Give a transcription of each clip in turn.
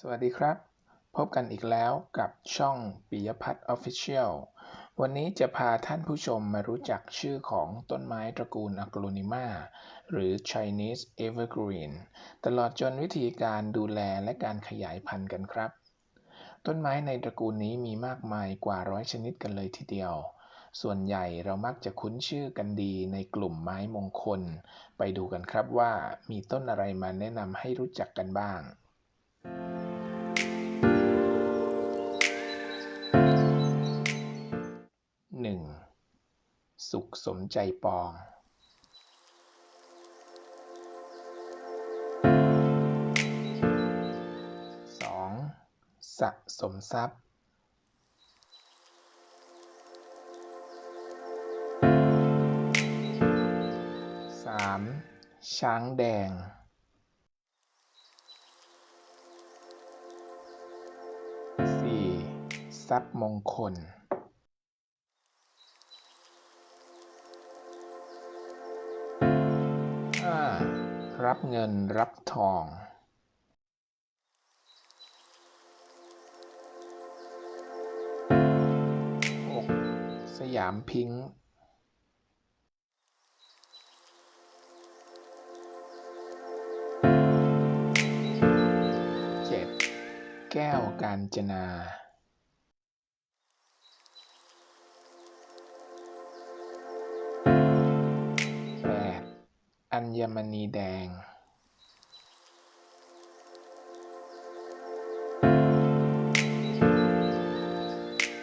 สวัสดีครับ พบกันอีกแล้วกับช่องปิยพัฒน์ Official วันนี้จะพาท่านผู้ชมมารู้จักชื่อของต้นไม้ตระกูล Aglaonema หรือ Chinese Evergreen ตลอดจนวิธีการดูแลและการขยายพันธุ์กันครับ ต้นไม้ในตระกูลนี้มีมากมายกว่าร้อยชนิดกันเลยทีเดียว ส่วนใหญ่เรามักจะคุ้นชื่อกันดีในกลุ่มไม้มงคล ไปดูกันครับว่ามีต้นอะไรมาแนะนำให้รู้จักกันบ้าง หนึ่งสุขสมใจปองสองสะสมทรัพย์สามช้างแดงสี่ทรัพย์มงคล รับเงินรับทองหกสยามพิงค์เจ็ดแก้วกาญจนา อัญมณีแดง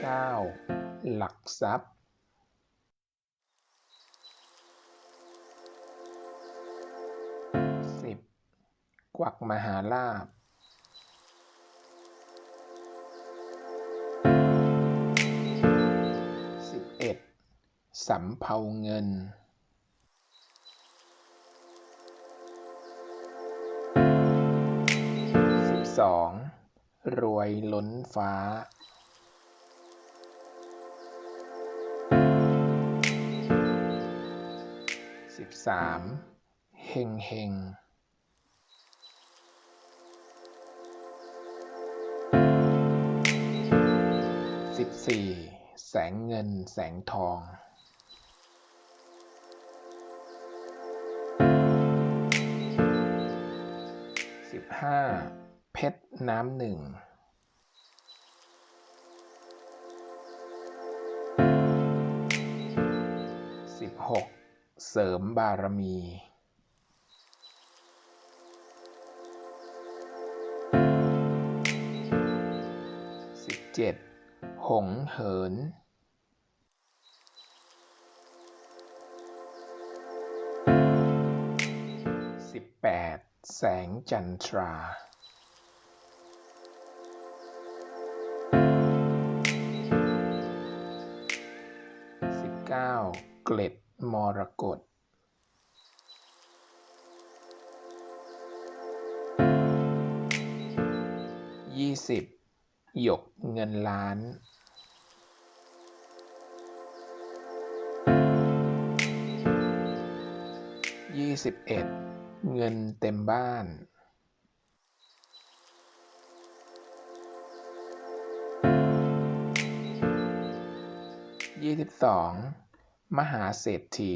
เก้าหลักทรัพย์สิบกวักมหาลาภสิบเอ็ดสำเภาเงิน สองรวยล้นฟ้าสิบสามเฮงเฮงสิบสี่แสงเงินแสงทองสิบห้า ชรน้ำหนึ่งสิบหกเสริมบารมีสิบเจ็ดหงเหินสิบแปดแสงจันทรา สิบเก้าเกล็ดมรกตยี่สิบหยกเงินล้านยี่สิบเอ็ดเงินเต็มบ้าน ยี่สิบสองมหาเศรษฐี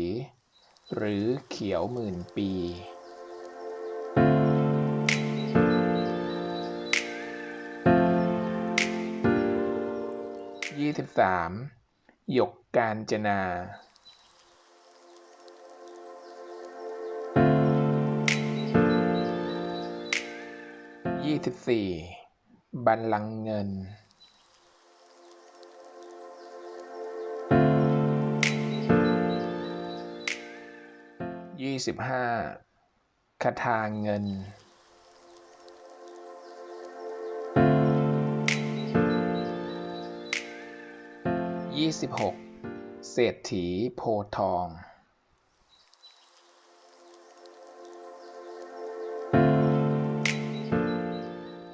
หรือเขียวหมื่นปียี่สิบสามหยกกาญจนายี่สิบสี่บัลลังก์เงิน ยี่สิบห้าคทาเงินยี่สิบหกเศรษฐีโพทอง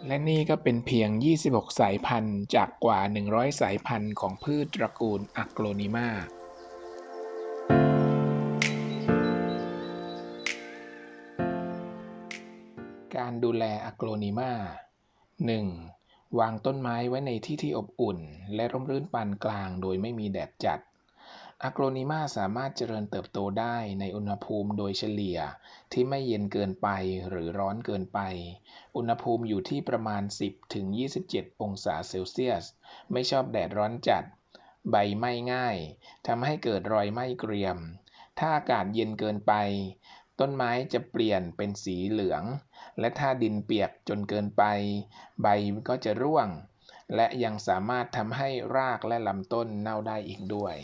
และนี่ก็เป็นเพียง 26 สายพันธุ์จากกว่า 100 สายพันธุ์ของพืชตระกูลอักโลนิมา การดูแลอักลนิมา 1. วางต้นไม้ไว้ในที่ที่อบอุ่น และร่มรื่นปานกลางโดยไม่มีแดดจัดอะโกรนิมาสามารถเจริญเติบโตได้ในอุณหภูมิโดยเฉลี่ยที่ไม่เย็นเกินไปหรือร้อนเกินไป อุณหภูมิอยู่ที่ประมาณ 10-27 องศาเซลเซียส ไม่ชอบแดดร้อนจัด ใบไหม้ง่าย ทำให้เกิดรอยไหม้เกรียม ถ้าอากาศเย็นเกินไป ต้นไม้จะเปลี่ยนเป็นสีเหลือง และถ้าดินเปียกจนเกินไป ใบก็จะร่วง และยังสามารถทำให้รากและลำต้นเน่าได้อีกด้วย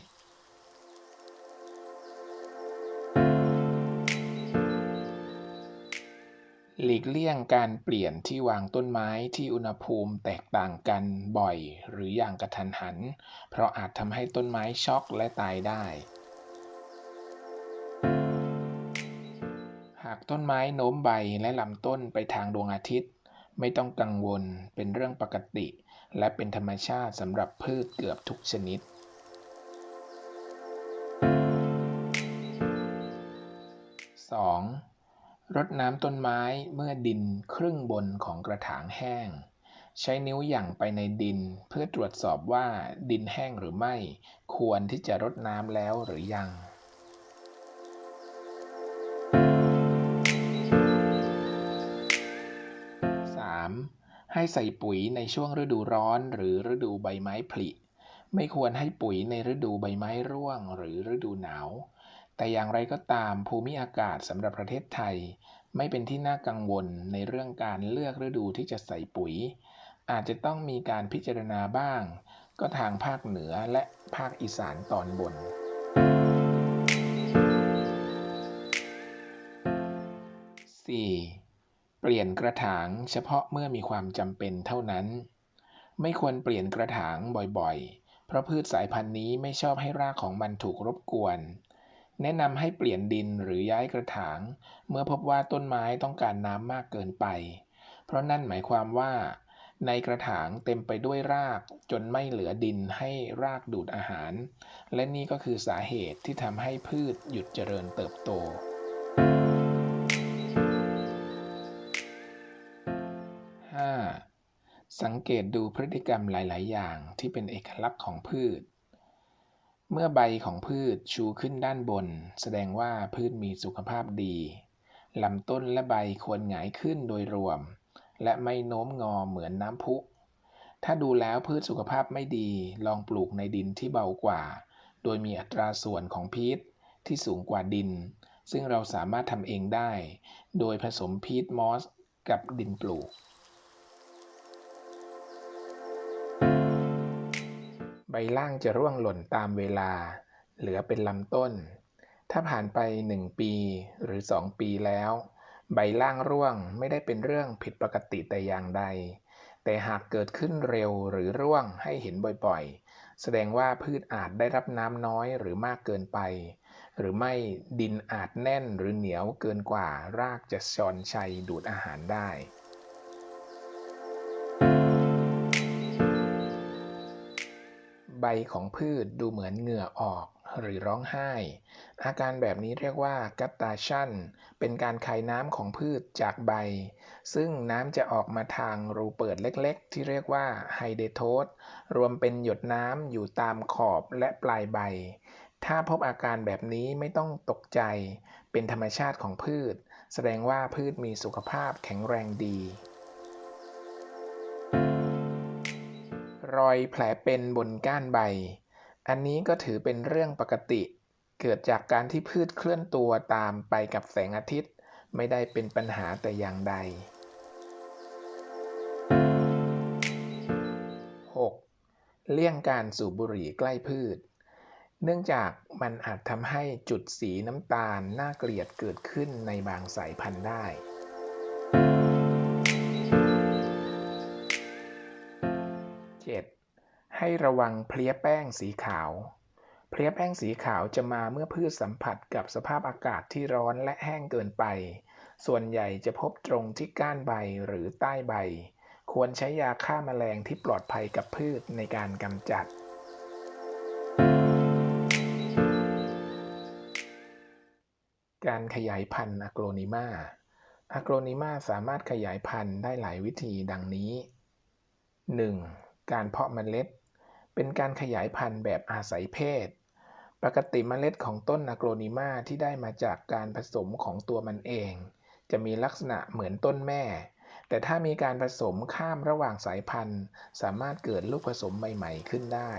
หลีกเลี่ยงการเปลี่ยนที่วางต้นไม้ที่อุณหภูมิแตกต่างกันบ่อย หรืออย่างกระทันหัน เพราะอาจทำให้ต้นไม้ช็อกและตายได้ากต้นไม้โน้มใบและลำต้นไปทางดวงอาทิตย์ ไม่ต้องกังวลเป็นเรื่องปกติ และเป็นธรรมชาติสำหรับพืชเกือบทุกชนิด 2. รดน้ำต้นไม้เมื่อดินครึ่งบนของกระถางแห้ง ใช้นิ้วหยั่งไปในดินเพื่อตรวจสอบว่าดินแห้งหรือไม่ ควรที่จะรดน้ำแล้วหรือยัง ให้ใส่ปุ๋ยในช่วงฤดูร้อนหรือฤดูใบไม้ผลิ ไม่ควรให้ปุ๋ยในฤดูใบไม้ร่วงหรือฤดูหนาว แต่อย่างไรก็ตามภูมิอากาศสำหรับประเทศไทย ไม่เป็นที่น่ากังวลในเรื่องการเลือกฤดูที่จะใส่ปุ๋ย อาจจะต้องมีการพิจารณาบ้าง ก็ทางภาคเหนือและภาคอีสานตอนบน 4. เปลี่ยนกระถางเฉพาะเมื่อมีความจำเป็นเท่านั้น ไม่ควรเปลี่ยนกระถางบ่อยๆ เพราะพืชสายพันธุ์นี้ไม่ชอบให้รากของมันถูกรบกวน แนะนำให้เปลี่ยนดินหรือย้ายกระถาง เมื่อพบว่าต้นไม้ต้องการน้ำมากเกินไป เพราะนั่นหมายความว่า ในกระถางเต็มไปด้วยรากจนไม่เหลือดินให้รากดูดอาหาร และนี่ก็คือสาเหตุที่ทำให้พืชหยุดเจริญเติบโต สังเกตดูพฤติกรรมหลาย ๆ อย่างที่เป็นเอกลักษณ์ของพืช เมื่อใบของพืชชูขึ้นด้านบน แสดงว่าพืชมีสุขภาพดีลำต้นและใบควรหงายขึ้นโดยรวม และไม่โน้มงอเหมือนน้ำพุ ถ้าดูแล้วพืชสุขภาพไม่ดี ลองปลูกในดินที่เบากว่า โดยมีอัตราส่วนของพีชที่สูงกว่าดิน ซึ่งเราสามารถทำเองได้ โดยผสมพีชมอสกับดินปลูก ล่างจะร่วงหล่นตามเวลา เหลือเป็นลำต้น ถ้าผ่านไป1ปีหรือ2ปีแล้ว ใบล่างร่วงไม่ได้เป็นเรื่องผิดปกติแต่อย่างใด แต่หากเกิดขึ้นเร็วหรือร่วงให้เห็นบ่อยๆ แสดงว่าพืชอาจได้รับน้ำน้อยหรือมากเกินไป หรือไม่ดินอาจแน่นหรือเหนียวเกินกว่ารากจะชอนชัยดูดอาหารได้ ใบของพืชดูเหมือนเหงื่อออกหรือร้องไห้ อาการแบบนี้เรียกว่ากัตตาชันเป็นการคายน้ำของพืชจากใบ ซึ่งน้ำจะออกมาทางรูเปิดเล็กๆ ที่เรียกว่าไฮเดโทสรวมเป็นหยดน้ำอยู่ตามขอบและปลายใบ ถ้าพบอาการแบบนี้ไม่ต้องตกใจ เป็นธรรมชาติของพืช แสดงว่าพืชมีสุขภาพแข็งแรงดี รอยแผลเป็นบนก้านใบ อันนี้ก็ถือเป็นเรื่องปกติ เกิดจากการที่พืชเคลื่อนตัวตามไปกับแสงอาทิตย์ ไม่ได้เป็นปัญหาแต่อย่างใด 6. เลี่ยงการสูบบุหรี่ใกล้พืช เนื่องจากมันอาจทำให้จุดสีน้ำตาลน่าเกลียดเกิดขึ้นในบางสายพันธุ์ได้ ให้ระวังเพลี้ยแป้งสีขาว เพลี้ยแป้งสีขาวจะมาเมื่อพืชสัมผัสกับสภาพอากาศที่ร้อนและแห้งเกินไป ส่วนใหญ่จะพบตรงที่ก้านใบหรือใต้ใบ ควรใช้ยาฆ่าแมลงที่ปลอดภัยกับพืชในการกำจัด การขยายพันธุ์อะโกรนิมาอะโกรนิมาสามารถขยายพันธุ์ได้หลายวิธีดังนี้ 1. การเพาะเมล็ด เป็นการขยายพันธุ์แบบอาศัยเพศ ปกติเมล็ดของต้นอะโกรนิมาที่ได้มาจากการผสมของตัวมันเอง จะมีลักษณะเหมือนต้นแม่ แต่ถ้ามีการผสมข้ามระหว่างสายพันธุ์ สามารถเกิดลูกผสมใหม่ๆขึ้นได้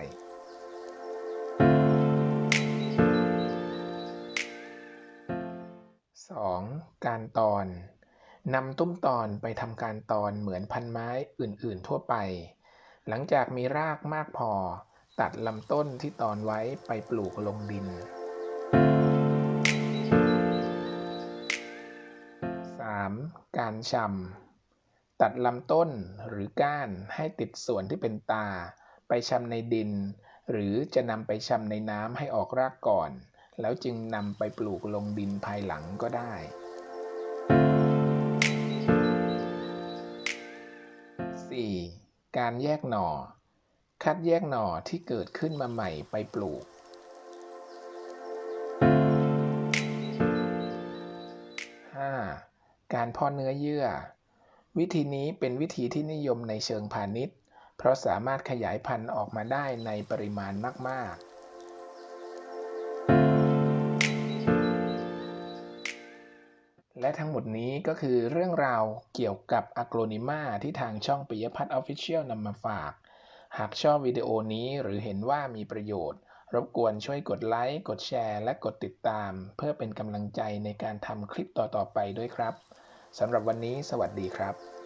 2. การตอนนำตุ้มตอนไปทำการตอนเหมือนพันไม้อื่นๆทั่วไป หลังจากมีรากมากพอ ตัดลำต้นที่ตอนไว้ไปปลูกลงดิน 3. การชำตัดลำต้นหรือก้านให้ติดส่วนที่เป็นตา ไปชำในดิน หรือจะนำไปชำในน้ำให้ออกรากก่อน แล้วจึงนำไปปลูกลงดินภายหลังก็ได้ 4. การแยกหน่อ คัดแยกหน่อที่เกิดขึ้นมาใหม่ไปปลูก 5. การพ่อเนื้อเยื่อ วิธีนี้เป็นวิธีที่นิยมในเชิงพาณิชย์ เพราะสามารถขยายพันธุ์ออกมาได้ในปริมาณมาก ๆ และทั้งหมดนี้ก็คือเรื่องราวเกี่ยวกับอะโกรนิมาที่ทางช่องปิยพัฒน์ออฟฟิเชียลนำมาฝาก หากชอบวิดีโอนี้หรือเห็นว่ามีประโยชน์ รบกวนช่วยกดไลค์ กดแชร์ และกดติดตาม เพื่อเป็นกำลังใจในการทำคลิปต่อๆไปด้วยครับสำหรับวันนี้สวัสดีครับ